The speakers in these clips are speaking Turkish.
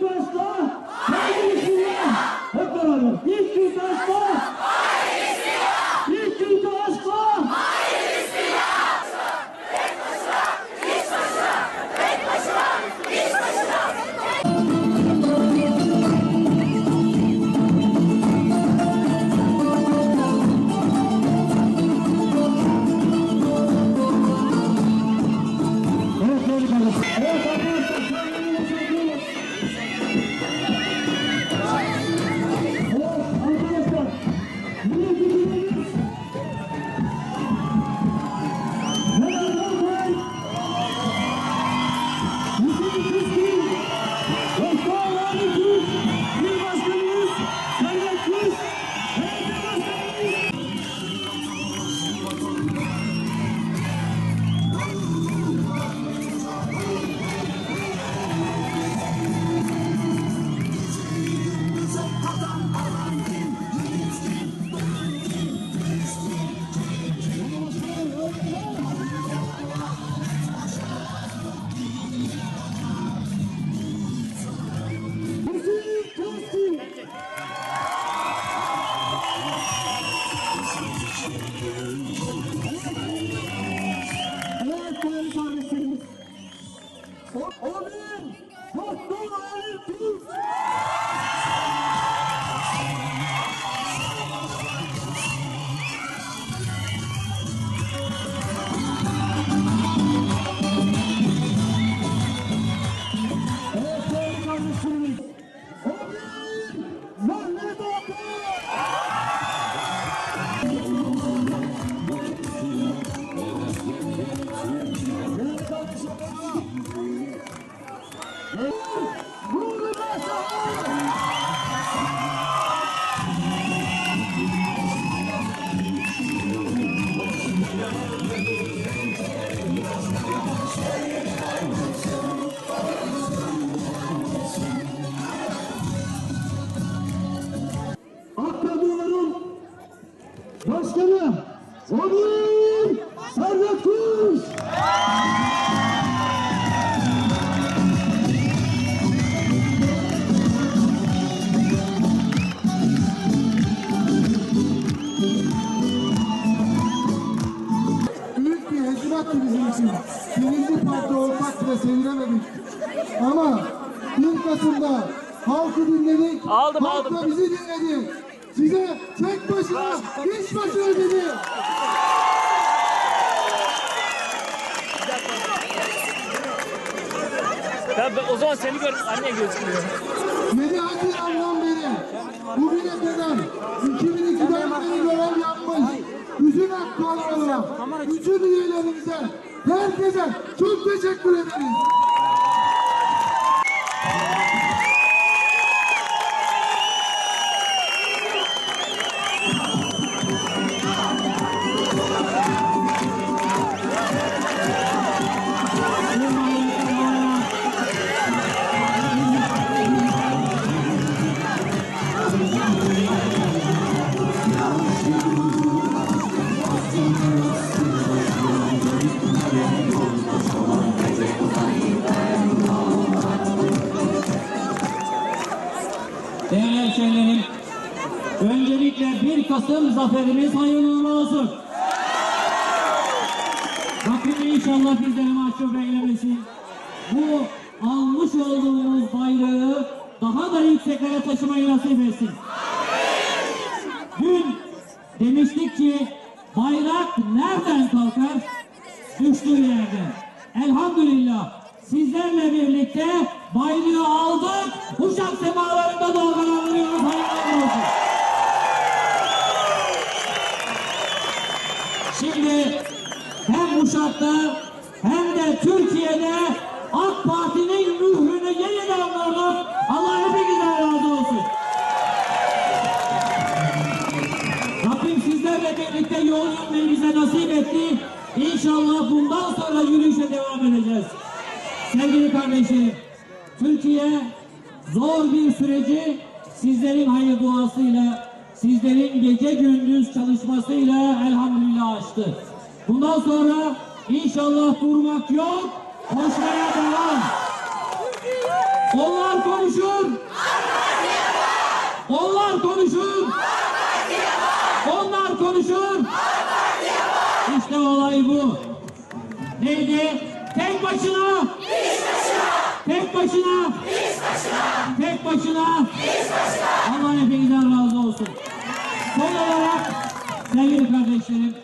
büyük için. Birinci parti olmak bile sevinemedik. Ama 1 Kasım'da halkı dinledik. Aldım, Halk aldım. da bizi dinledi. Size tek başına, hiç başına dedi. Ben, ben- o zaman seni gör anne gözükmüyor. 7 Haziran'dan beri bugüne kadar 2002'den beri görev yapmış bütün AK Parti'lere, bütün üyelerimize, herkese çok teşekkür ederiz. Zaferimiz hayırlı uğurlu olsun. Rabbim inşallah bizleri mahcup eylemesin. Bu almış olduğumuz bayrağı daha da yükseklere taşımayı nasip etsin. Dün demiştik ki bayrak nereden kalkar? Düştüğü yerden. Elhamdülillah sizlerle birlikte bayrağı aldık. Uşak semalarında dalgalanıyoruz. Hayırlı olsun. Şimdi hem Uşak'ta hem de Türkiye'de AK Parti'nin mührünü yeniden vurduk. Allah hepinizden razı olsun. Rabbim sizlerle birlikte yol yürümeyi bize nasip etti. İnşallah bundan sonra yürüyüşe devam edeceğiz. Sevgili kardeşlerim, Türkiye zor bir süreci sizlerin hayır duasıyla, sizlerin gece gündüz çalışmasıyla elhamdülillah açtı. Bundan sonra inşallah durmak yok, koşmaya devam. Onlar konuşur. Onlar konuşur. Onlar konuşur. İşte olay bu. Neydi? Tek başına. Tek başına. Tek başına. Allah hepinizden razı olsun. Son olarak sevgili kardeşlerim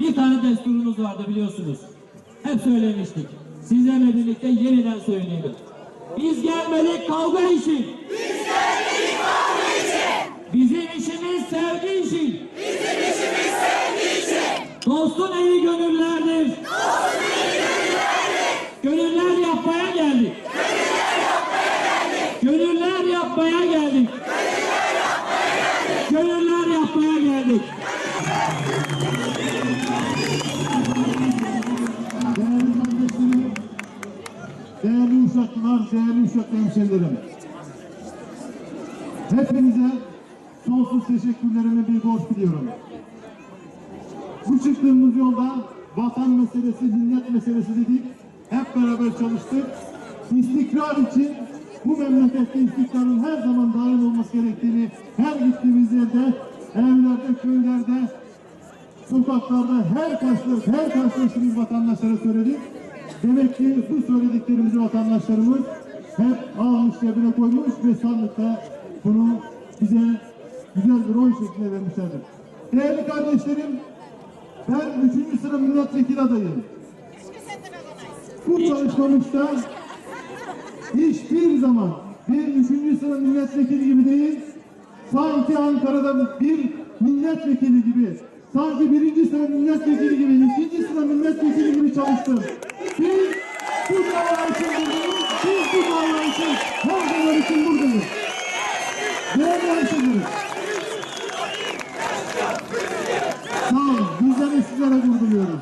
bir tane desturumuz vardı biliyorsunuz. Hep söylemiştik. Sizlerle birlikte yeniden söyleyelim. Biz gelmedik kavga için. Biz gelmedik kavga için. Bizim işimiz sevgi için. Bizim işimiz sevgi için. Dostun eli gönüllerdir. Dostun eli gönüllerdir. Gönüller yapmaya Değerli kardeşlerim, değerli uşak hemşerilerim. Hepinize sonsuz teşekkürlerimi bir borç biliyorum. Bu çıktığımız yolda vatan meselesi, millet meselesi dedik. Hep beraber çalıştık. İstikrar için bu memlekette istikrarın her zaman daim olması gerektiğini her gittiğimiz yerde, evlerde, köylerde, sokaklarda her karşı her karşılaştığımız vatandaşlara söyledik. Demek ki bu söylediklerimizi vatandaşlarımız hep almış cebine koymuş ve sandıkta bunu bize güzel bir oy şeklinde vermişlerdir. Değerli kardeşlerim, ben 3. sıra milletvekili adayım. Bu çalışmamışta hiçbir zaman bir üçüncü sıra milletvekili gibi değil, sanki Ankara'da bir milletvekili gibi, sanki birinci sıra milletvekili gibi, ikinci sıra milletvekili gibi çalıştım. Biz bu dava için buradayız, biz bu dava için, her zaman için buradayız. Değerli hemşehrilerim. Sağ olun, bizleri sizlere vurguluyoruz.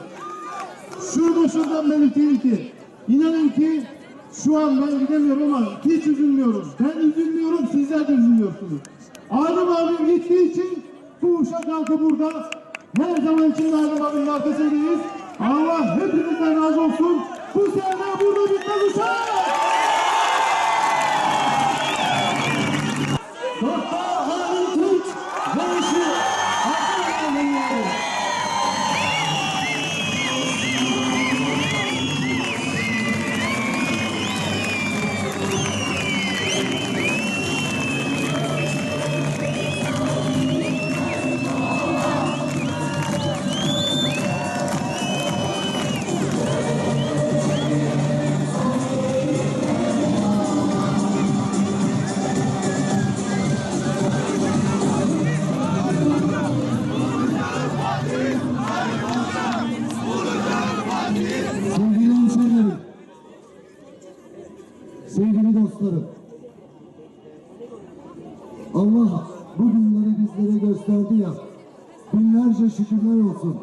Şurada şuradan belirteyim ki inanın ki şu an ben gidemiyorum ama hiç üzülmüyorum. Ben üzülmüyorum sizler de üzülüyorsunuz. Arım abim gittiği için bu uşak halkı burada. Her zaman için de Arım abinin arkasındayız. Allah hepinizden razı olsun. Bu sene burada bitmez uşak. Sevgili hemşehrilerim, sevgili dostlarım, Allah bu günleri bizlere gösterdi ya, binlerce şükürler olsun.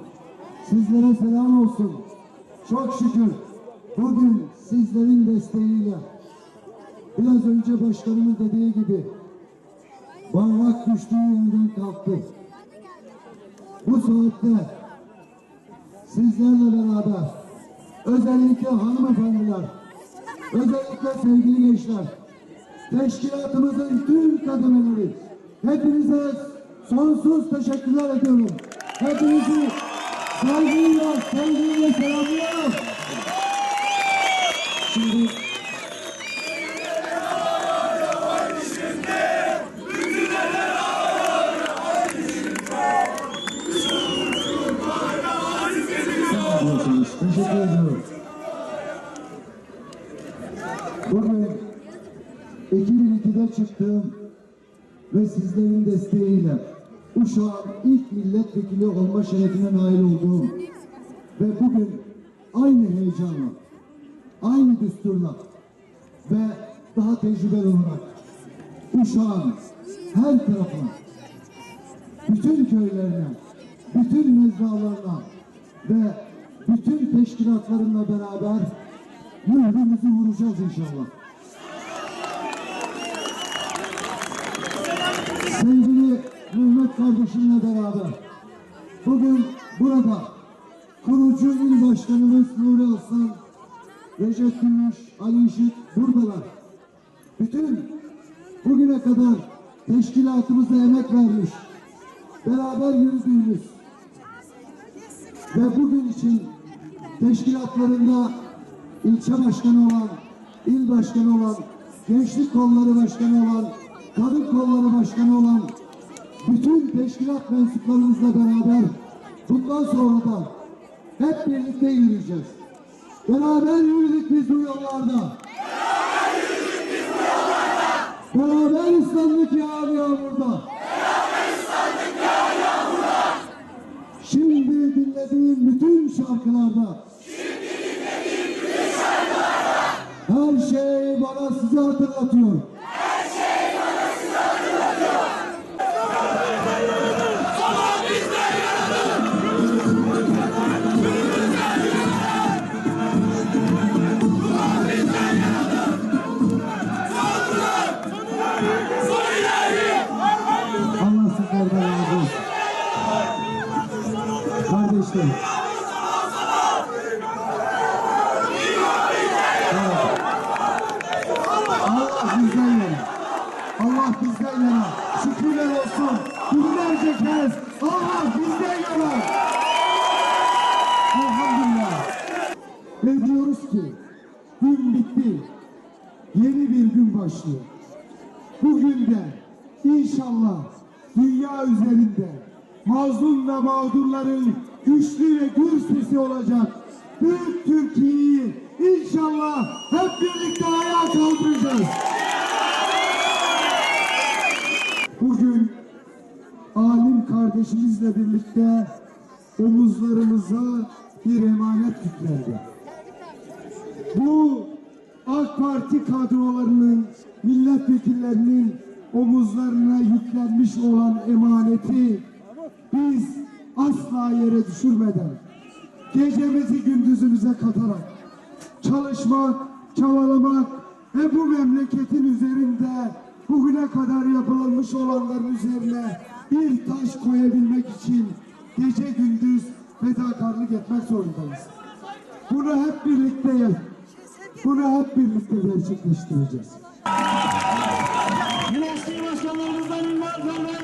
Sizlere selam olsun. Çok şükür bugün sizlerin desteğiyle, biraz önce başkanımın dediği gibi, bayrak düştüğü yerden kalktı. Bu saatte sizlerle beraber özellikle hanımefendiler, özellikle sevgili gençler, teşkilatımızın tüm kademeleri, hepinize sonsuz teşekkürler ediyorum. Hepinizi saygıyla, sevgiyle selamlıyorum. Şimdi Sağ olun. Teşekkür ediyorum. Bugün 2002'de çıktığım ve sizlerin desteğiyle Uşak'ın ilk milletvekili olma şerefine nail olduğum ve bugün aynı heyecanla, aynı düsturla ve daha tecrübeli olarak Uşak'ın her tarafına, bütün köylerine, bütün mezralarına ve bütün teşkilatlarımla beraber mührümüzü vuracağız inşallah. Sevgili Mehmet kardeşimle beraber bugün burada kurucu il başkanımız Nuri Aslan, Recep Gümüş, Ali Işık buradalar. bütün bugüne kadar teşkilatımıza emek vermiş, beraber yürüdüğümüz ve bugün için teşkilatlarında ilçe başkanı olan, il başkanı olan, gençlik kolları başkanı olan, kadın kolları başkanı olan bütün teşkilat mensuplarımızla beraber bundan sonra da hep birlikte yürüyeceğiz. Beraber yürüdük biz bu yollarda. Beraber ıslandık yağar yağmurda. Şimdi dinlediğim bütün şarkılarda Ve diyoruz ki gün bitti. Yeni bir gün başlıyor. Bugün de inşallah dünya üzerinde mazlum ve mağdurların güçlü ve gür sesi olacak. Büyük Türkiye'yi inşallah hep birlikte ayağa kaldıracağız. Bugün alim kardeşimizle birlikte omuzlarımıza bir emanet yüklendi. Bu AK Parti kadrolarının, milletvekillerinin omuzlarına yüklenmiş olan emaneti biz asla yere düşürmeden, gecemizi gündüzümüze katarak, çalışmak, çabalamak ve bu memleketin üzerinde bugüne kadar yapılmış olanların üzerine bir taş koyabilmek için gece gündüz fedakarlık etmek zorundayız. Bunu hep birlikte bunu hep birlikte gerçekleştireceğiz. Üniversite başkanlarımızdan ünvan vermek.